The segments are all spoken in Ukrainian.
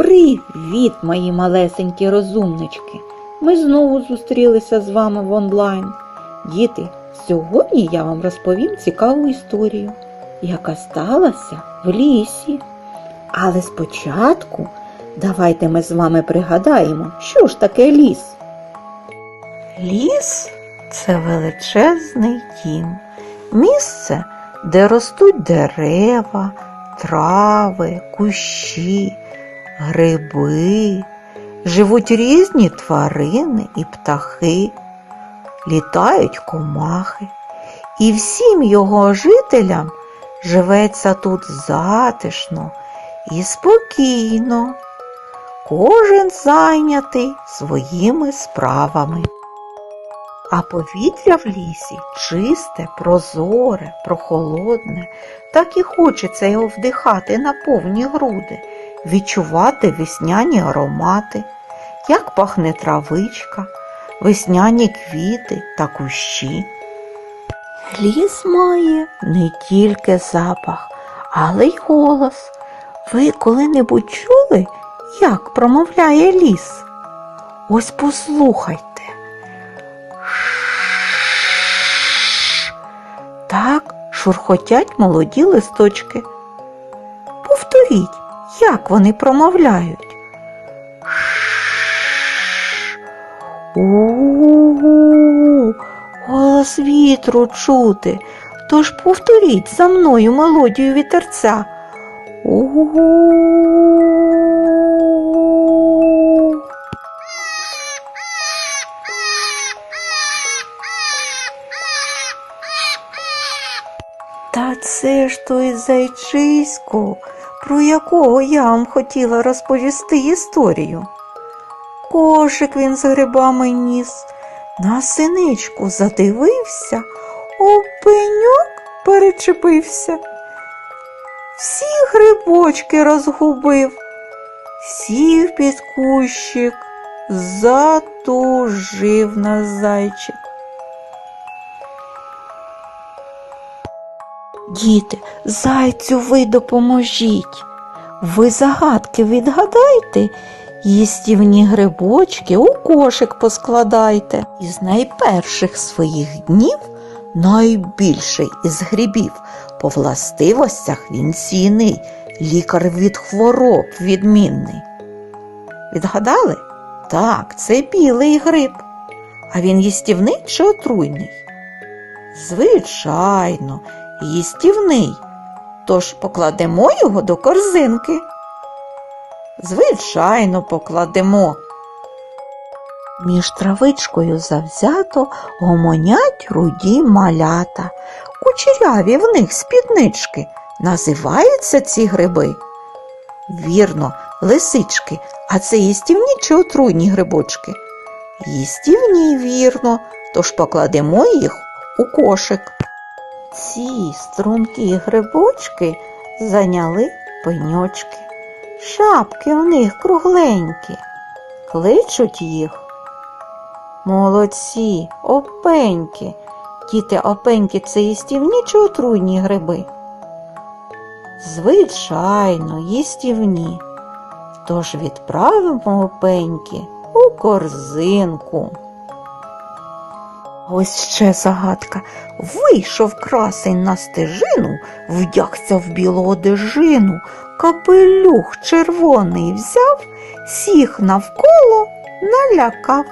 Привіт, мої малесенькі розумнички! Ми знову зустрілися з вами в онлайн. Діти, сьогодні я вам розповім цікаву історію, яка сталася в лісі. Але спочатку давайте ми з вами пригадаємо, що ж таке ліс. Ліс це величезний дім, місце, де ростуть дерева, трави, кущі, гриби, живуть різні тварини і птахи, літають комахи, і всім його жителям живеться тут затишно і спокійно. Кожен зайнятий своїми справами. А повітря в лісі чисте, прозоре, прохолодне, так і хочеться його вдихати на повні груди, відчувати весняні аромати, як пахне травичка, весняні квіти та кущі. Ліс має не тільки запах, але й голос. Ви коли-небудь чули, як промовляє ліс? Ось послухайте. Так шурхотять молоді листочки. Повторіть, як вони промовляють. У-у-у, голос вітру чути. Тож повторіть за мною мелодію вітерця. У-у-у. Та це ж той зайчисько, про якого я вам хотіла розповісти історію. Кошик він з грибами ніс, на синичку задивився, у пеньок перечепився. Всі грибочки розгубив, сів під кущик, затужив на зайчик. Діти, зайцю ви допоможіть. Ви загадки відгадайте, їстівні грибочки у кошик поскладайте. Із найперших своїх днів найбільший із грибів. По властивостях він сійний, лікар від хвороб відмінний. Відгадали? Так, це білий гриб. А він їстівний чи отруйний? Звичайно, їстівний. Тож покладемо його до корзинки. Звичайно, покладемо. Між травичкою завзято гомонять руді малята. Кучеряві в них спіднички. Називаються ці гриби. Вірно, лисички, а це їстівні чи отруйні грибочки? Їстівні, вірно, тож покладемо їх у кошик. Ці стрункі грибочки зайняли пеньочки. Шапки у них кругленькі, кличуть їх. Молодці, опеньки. Діти опеньки це їстівні чи отруйні гриби? Звичайно, їстівні. Тож відправимо опеньки у корзинку. Ось ще загадка. Вийшов красень на стежину, вдягся в білу одежину, капелюх червоний взяв, всіх навколо налякав.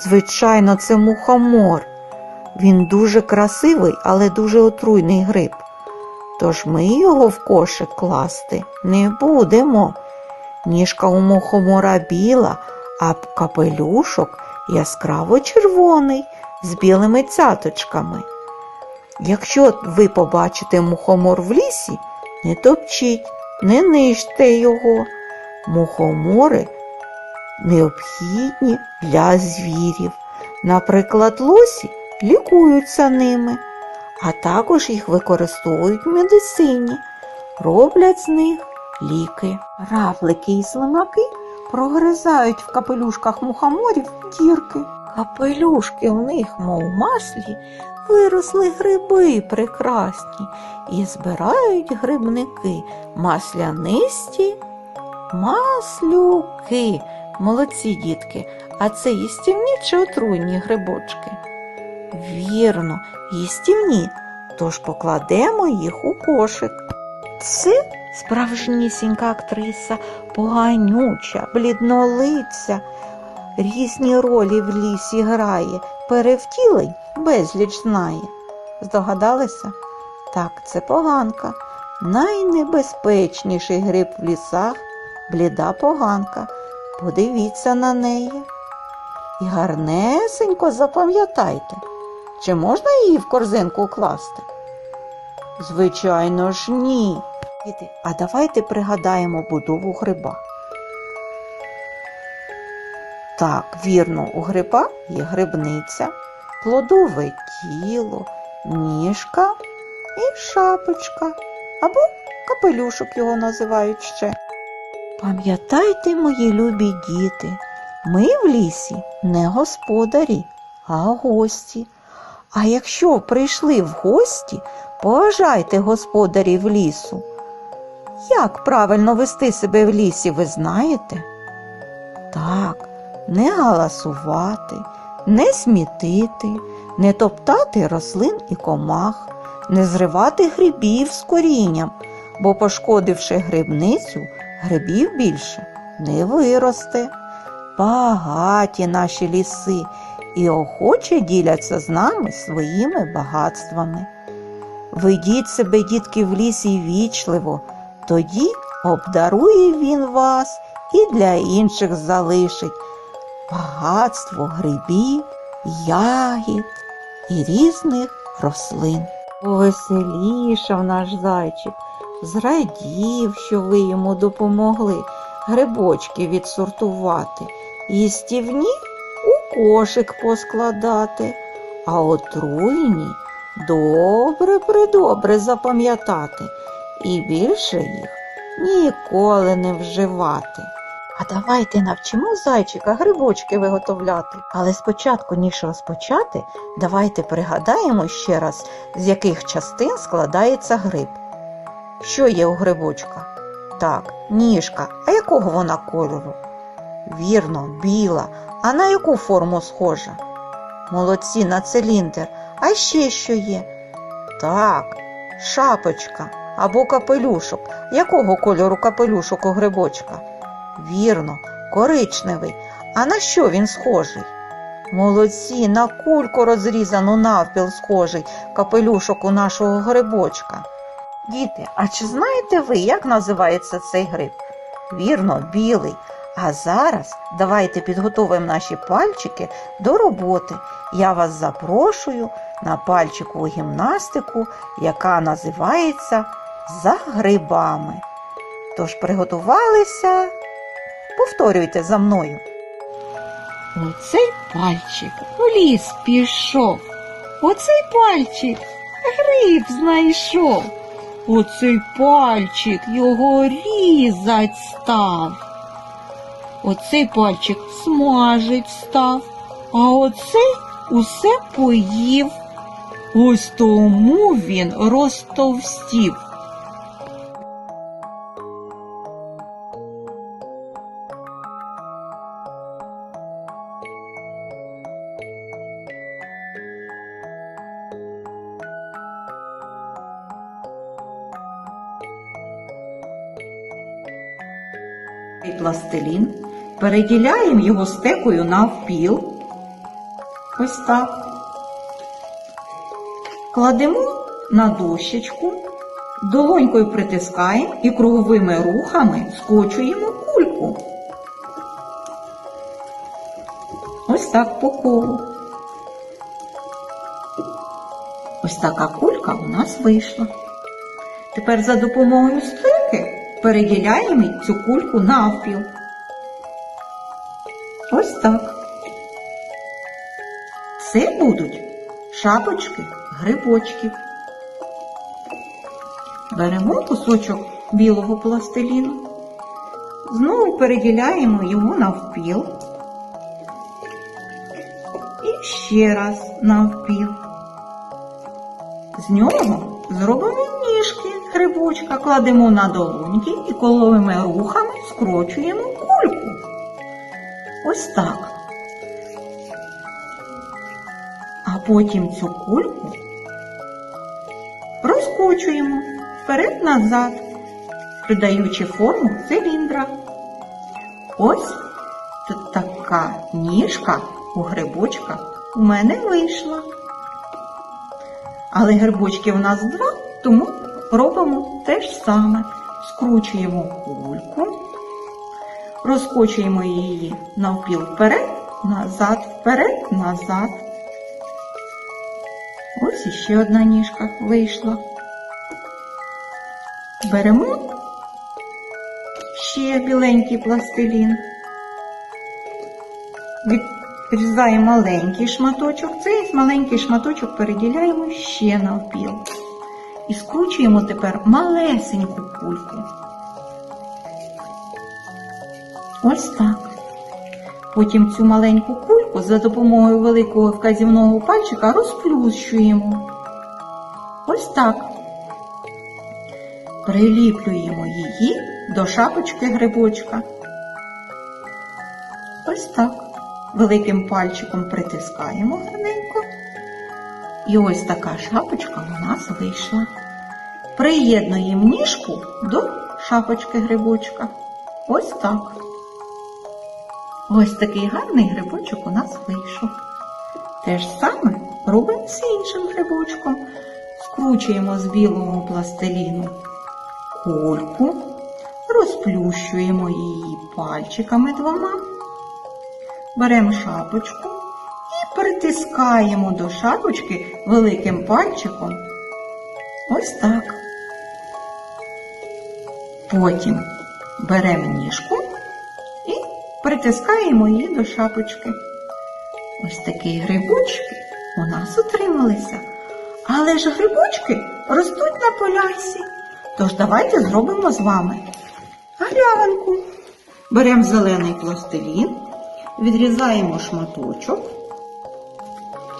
Звичайно, це мухомор. Він дуже красивий, але дуже отруйний гриб. Тож ми його в кошик класти не будемо. Ніжка у мухомора біла, а капелюшок яскраво червоний з білими цяточками. Якщо ви побачите мухомор в лісі, не топчіть, не нижте його. Мухомори необхідні для звірів. Наприклад, лосі лікуються ними, а також їх використовують в медицині, роблять з них ліки. Равлики і слимаки прогризають в капелюшках мухоморів дірки. Капелюшки у них, мов маслі, виросли гриби прекрасні і збирають грибники маслянисті Маслюки. Молодці дітки. А це їстівні чи отруйні грибочки? Вірно, їстівні. Тож покладемо їх у кошик. Це справжнісінька актриса, поганюча, бліднолиця. Різні ролі в лісі грає, перевтілень безліч знає. Здогадалися? Так, це поганка. Найнебезпечніший гриб в лісах бліда поганка. Подивіться на неї. І гарнесенько запам'ятайте, чи можна її в корзинку класти? Звичайно ж, ні. Діти, а давайте пригадаємо будову гриба. Так, вірно, у гриба є грибниця, плодове тіло, ніжка і шапочка або капелюшок його називають ще. Пам'ятайте, мої любі діти, ми в лісі не господарі, а гості. А якщо прийшли в гості, поважайте господарів лісу. Як правильно вести себе в лісі, ви знаєте? Так, не галасувати, не смітити, не топтати рослин і комах, не зривати грибів з корінням, бо, пошкодивши грибницю, грибів більше не виросте. Багаті наші ліси і охоче діляться з нами своїми багатствами. Ведіть себе, дітки, в лісі вічливо, тоді обдарує він вас і для інших залишить багатство грибів, ягід і різних рослин. Повеселішав наш зайчик, зрадів, що ви йому допомогли грибочки відсортувати, їстівні у кошик поскладати, а отруйні добре придобре запам'ятати і більше їх ніколи не вживати. А давайте навчимо зайчика грибочки виготовляти. Але спочатку, ніж розпочати, давайте пригадаємо ще раз, з яких частин складається гриб. Що є у грибочка? Так, ніжка. А якого вона кольору? Вірно, біла. А на яку форму схожа? Молодці на циліндр. А ще що є? Так, шапочка або капелюшок. Якого кольору капелюшок у грибочка? Вірно, коричневий. А на що він схожий? Молодці, на кульку розрізану навпіл схожий капелюшок у нашого грибочка. Діти, а чи знаєте ви, як називається цей гриб? Вірно, білий. А зараз давайте підготуємо наші пальчики до роботи. Я вас запрошую на пальчикову гімнастику, яка називається За грибами. Тож приготувалися, повторюйте за мною. Оцей пальчик у ліс пішов. Оцей пальчик гриб знайшов. Оцей пальчик його різать став. Оцей пальчик смажить став, а оцей усе поїв. Ось тому він розтовстів. Пластилін, переділяємо його стекою навпіл. Ось так. Кладемо на дощечку, долонькою притискаємо і круговими рухами скочуємо кульку. Ось так по колу. Ось така кулька у нас вийшла. Тепер за допомогою стики переділяємо цю кульку навпіл. Ось так. Це будуть шапочки грибочків. Беремо кусочок білого пластиліну, знову переділяємо його навпіл. І ще раз навпіл. З нього зробимо ніжки грибочка кладемо на долоньки і коловими рухами скрочуємо кульку. Ось так. А потім цю кульку розкочуємо вперед-назад, придаючи форму циліндра. Ось така ніжка у грибочка у мене вийшла. Але грибочки у нас два, тому робимо те ж саме. Скручуємо кульку, розкочуємо її навпіл вперед, назад, вперед, назад. Ось іще одна ніжка вийшла. Беремо ще біленький пластилін. Відрізаємо маленький шматочок. Цей маленький шматочок переділяємо ще навпіл. І скручуємо тепер малесеньку кульку. Ось так. Потім цю маленьку кульку за допомогою великого вказівного пальчика розплющуємо. Ось так. Приліплюємо її до шапочки грибочка. Ось так. Великим пальчиком притискаємо гарненько. І ось така шапочка у нас вийшла. Приєднуємо ніжку до шапочки грибочка. Ось так. Ось такий гарний грибочок у нас вийшов. Те ж саме робимо з іншим грибочком. Скручуємо з білого пластиліну кульку, розплющуємо її пальчиками двома, беремо шапочку і притискаємо до шапочки великим пальчиком. Ось так. Потім беремо ніжку і притискаємо її до шапочки. Ось такі грибочки у нас утрималися. Але ж грибочки ростуть на полясі. Тож давайте зробимо з вами галявинку. Беремо зелений пластилін, відрізаємо шматочок.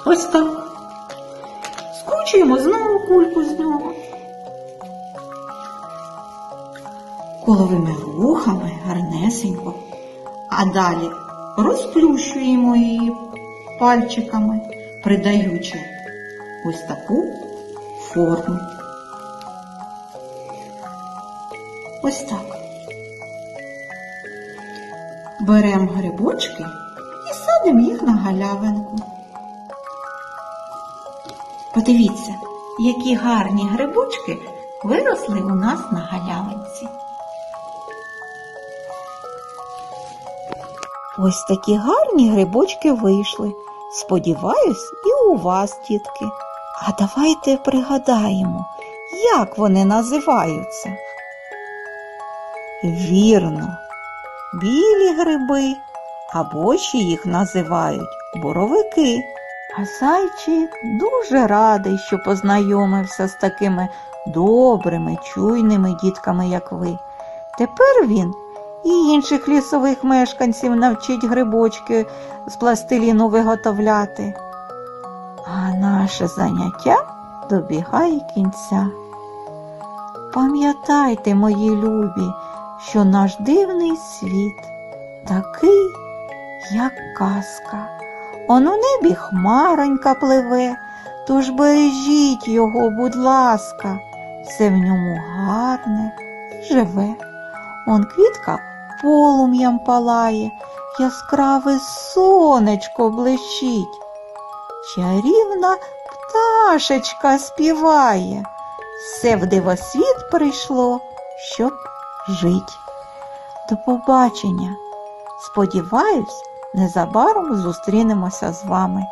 Ось так. Скручуємо знову кульку з нього. Коловими рухами гарнесенько. А далі розплющуємо її пальчиками, придаючи ось таку форму. Ось так. Беремо грибочки і садимо їх на галявинку. Подивіться, які гарні грибочки виросли у нас на галявинці. Ось такі гарні грибочки вийшли. Сподіваюсь, і у вас, дітки. А давайте пригадаємо, як вони називаються. Вірно, білі гриби, або ще їх називають боровики. А зайчик дуже радий, що познайомився з такими добрими, чуйними дітками, як ви. Тепер він і інших лісових мешканців навчить грибочки з пластиліну виготовляти. А наше заняття добігає кінця. Пам'ятайте, мої любі, що наш дивний світ такий, як казка. Он у небі хмаронька пливе, тож бережіть його, будь ласка, все в ньому гарне живе. Он квітка полум'ям палає, яскраве сонечко блищить. Чарівна пташечка співає. Все в дивосвіт прийшло, щоб жить. До побачення. Сподіваюсь, незабаром зустрінемося з вами.